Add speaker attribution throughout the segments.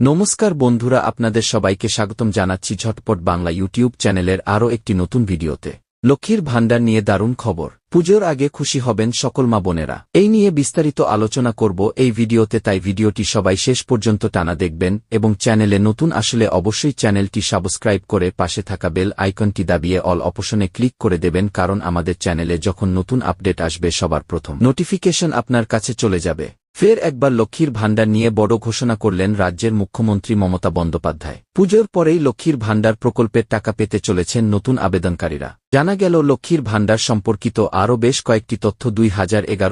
Speaker 1: নমস্কার বন্ধুরা, আপনাদের সবাইকে স্বাগতম জানাচ্ছি ঝটপট বাংলা ইউটিউব চ্যানেলের আরও একটি নতুন ভিডিওতে। লক্ষ্মীর ভাণ্ডার নিয়ে দারুণ খবর। পুজোর আগে খুশি হবেন সকল মা বোনেরা। এই নিয়ে বিস্তারিত আলোচনা করব এই ভিডিওতে, তাই ভিডিওটি সবাই শেষ পর্যন্ত টানা দেখবেন এবং চ্যানেলে নতুন আসলে অবশ্যই চ্যানেলটি সাবস্ক্রাইব করে পাশে থাকা বেল আইকনটি দাবিয়ে অল অপশনে ক্লিক করে দেবেন, কারণ আমাদের চ্যানেলে যখন নতুন আপডেট আসবে সবার প্রথম নোটিফিকেশন আপনার কাছে চলে যাবে। ফের একবার লক্ষ্মীর ভাণ্ডার নিয়ে বড় ঘোষণা করলেন রাজ্যের মুখ্যমন্ত্রী মমতা বন্দ্যোপাধ্যায়। পুজোর পরেই লক্ষ্মীর ভাণ্ডার প্রকল্পের টাকা পেতে চলেছেন নতুন আবেদনকারীরা। জানা গেল লক্ষ্মীর ভাণ্ডার সম্পর্কিত আরও বেশ কয়েকটি তথ্য দুই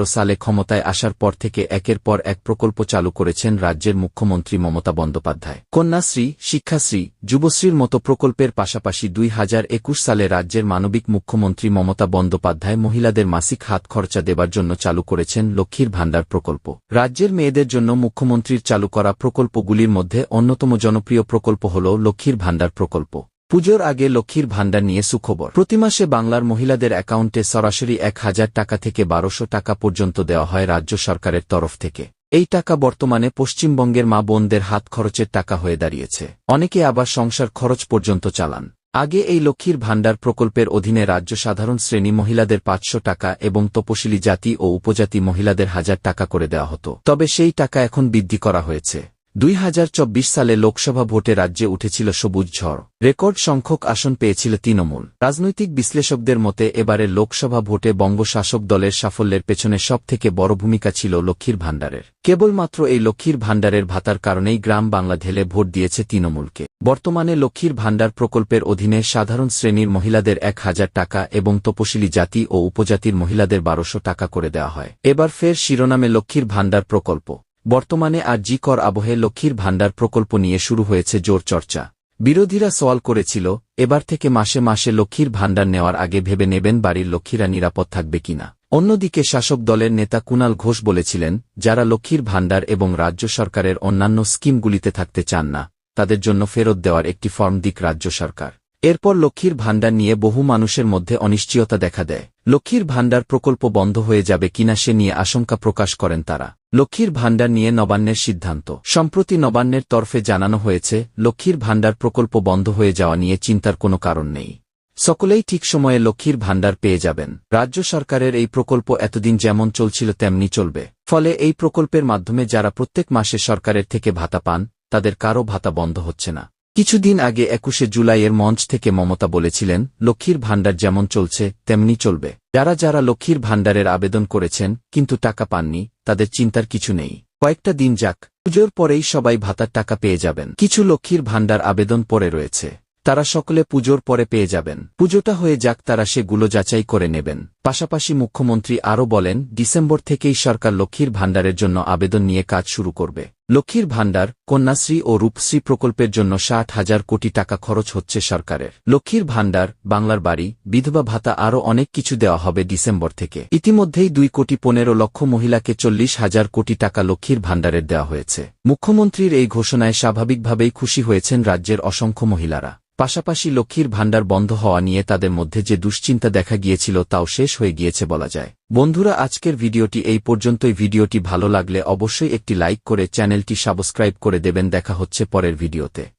Speaker 1: সালে ক্ষমতায় আসার পর থেকে একের পর এক প্রকল্প চালু করেছেন রাজ্যের মুখ্যমন্ত্রী মমতা বন্দ্যোপাধ্যায়। কন্যাশ্রী, শিক্ষাশ্রী, যুবশ্রীর মতো প্রকল্পের পাশাপাশি দুই হাজার একুশ সালে রাজ্যের মানবিক মুখ্যমন্ত্রী মমতা বন্দ্যোপাধ্যায় মহিলাদের মাসিক হাত খরচা দেবার জন্য চালু করেছেন লক্ষ্মীর ভাণ্ডার প্রকল্প। রাজ্যের মেয়েদের জন্য মুখ্যমন্ত্রীর চালু করা প্রকল্পগুলির মধ্যে অন্যতম জনপ্রিয় প্রকল্প হল লক্ষ্মীর ভাণ্ডার প্রকল্প। পুজোর আগে লক্ষ্মীর ভাণ্ডার নিয়ে সুখবর। প্রতি মাসে বাংলার মহিলাদের অ্যাকাউন্টে সরাসরি এক হাজার টাকা থেকে বারোশো টাকা পর্যন্ত দেওয়া হয় রাজ্য সরকারের তরফ থেকে। এই টাকা বর্তমানে পশ্চিমবঙ্গের মা বোনদের হাত খরচের টাকা হয়ে দাঁড়িয়েছে। অনেকে আবার সংসার খরচ পর্যন্ত চালান। আগে এই লক্ষ্মীর ভাণ্ডার প্রকল্পের অধীনে রাজ্য সাধারণ শ্রেণি মহিলাদের পাঁচশো টাকা এবং তপশিলি জাতি ও উপজাতি মহিলাদের হাজার টাকা করে দেওয়া হতো। তবে সেই টাকা এখন বৃদ্ধি করা হয়েছে। দুই হাজার চব্বিশ সালে লোকসভা ভোটে রাজ্যে উঠেছিল সবুজ ঝড়। রেকর্ড সংখ্যক আসন পেয়েছিল তৃণমূল। রাজনৈতিক বিশ্লেষকদের মতে এবারে লোকসভা ভোটে বঙ্গ শাসক দলের সাফল্যের পেছনে সবথেকে বড় ভূমিকা ছিল লক্ষ্মীর ভাণ্ডারের। কেবলমাত্র এই লক্ষ্মীর ভাণ্ডারের ভাতার কারণেই গ্রাম বাংলা ঢেলে ভোট দিয়েছে তৃণমূলকে। বর্তমানে লক্ষ্মীর ভাণ্ডার প্রকল্পের অধীনে সাধারণ শ্রেণির মহিলাদের এক হাজার টাকা এবং তপশিলি জাতি ও উপজাতির মহিলাদের বারোশো টাকা করে দেওয়া হয়। এবার ফের শিরোনামে লক্ষ্মীর ভাণ্ডার প্রকল্প। বর্তমানে আর জি কর আবহে লক্ষ্মীর ভাণ্ডার প্রকল্প নিয়ে শুরু হয়েছে জোর চর্চা। বিরোধীরা সওয়াল করেছিল, এবার থেকে মাসে মাসে লক্ষ্মীর ভাণ্ডার নেওয়ার আগে ভেবে নেবেন বাড়ির লক্ষ্মীরা নিরাপদ থাকবে কিনা। অন্যদিকে শাসক দলের নেতা কুনাল ঘোষ বলেছিলেন, যারা লক্ষ্মীর ভাণ্ডার এবং রাজ্য সরকারের অন্যান্য স্কিমগুলিতে থাকতে চান না, তাদের জন্য ফেরত দেওয়ার একটি ফর্ম দিক রাজ্য সরকার। এরপর লক্ষ্মীর ভাণ্ডার নিয়ে বহু মানুষের মধ্যে অনিশ্চয়তা দেখা দেয়। লক্ষ্মীর ভাণ্ডার প্রকল্প বন্ধ হয়ে যাবে কিনা সে নিয়ে আশঙ্কা প্রকাশ করেন তারা। লক্ষ্মীর ভাণ্ডার নিয়ে নবান্নের সিদ্ধান্ত। সম্প্রতি নবান্নের তরফে জানানো হয়েছে, লক্ষ্মীর ভাণ্ডার প্রকল্প বন্ধ হয়ে যাওয়া নিয়ে চিন্তার কোনো কারণ নেই। সকলেই ঠিক সময়ে লক্ষ্মীর ভাণ্ডার পেয়ে যাবেন। রাজ্য সরকারের এই প্রকল্প এতদিন যেমন চলছিল তেমনি চলবে। ফলে এই প্রকল্পের মাধ্যমে যারা প্রত্যেক মাসে সরকারের থেকে ভাতা পান, তাদের কারও ভাতা বন্ধ হচ্ছে না। কিছুদিন আগে একুশে জুলাইয়ের মঞ্চ থেকে মমতা বলেছিলেন, লক্ষ্মীর ভাণ্ডার যেমন চলছে, তেমনি চলবে। যারা যারা লক্ষ্মীর ভাণ্ডারের আবেদন করেছেন, কিন্তু টাকা পাননি, তাদের চিন্তার কিছু নেই। কয়েকটা দিন যাক, পুজোর পরেই সবাই ভাতার টাকা পেয়ে যাবেন। কিছু লক্ষ্মীর ভাণ্ডার আবেদন পরে রয়েছে। তারা সকলে পুজোর পরে পেয়ে যাবেন। পুজোটা হয়ে যাক, তারা সেগুলো যাচাই করে নেবেন। পাশাপাশি মুখ্যমন্ত্রী আরও বলেন, ডিসেম্বর থেকেই সরকার লক্ষ্মীর ভাণ্ডারের জন্য আবেদন নিয়ে কাজ শুরু করবে। লক্ষ্মীর ভাণ্ডার, কন্যাশ্রী ও রূপশ্রী প্রকল্পের জন্য ষাট হাজার কোটি টাকা খরচ হচ্ছে সরকারের। লক্ষ্মীর ভাণ্ডার, বাংলার বাড়ি, বিধবা ভাতা আরও অনেক কিছু দেওয়া হবে ডিসেম্বর থেকে। ইতিমধ্যেই দুই কোটি পনেরো লক্ষ মহিলাকে চল্লিশ হাজার কোটি টাকা লক্ষ্মীর ভাণ্ডারের দেওয়া হয়েছে। মুখ্যমন্ত্রীর এই ঘোষণায় স্বাভাবিকভাবেই খুশি হয়েছেন রাজ্যের অসংখ্য মহিলারা। পাশাপাশি লক্ষ্মীর ভাণ্ডার বন্ধ হওয়া নিয়ে তাদের মধ্যে যে দুশ্চিন্তা দেখা গিয়েছিল তাও শেষ হয়ে গিয়েছে বলা যায়। বন্ধুরা, আজকের ভিডিওটি এই পর্যন্তই। ভিডিওটি ভালো লাগলে অবশ্যই একটি লাইক করে চ্যানেলটি সাবস্ক্রাইব করে দেবেন। দেখা হচ্ছে পরের ভিডিওতে।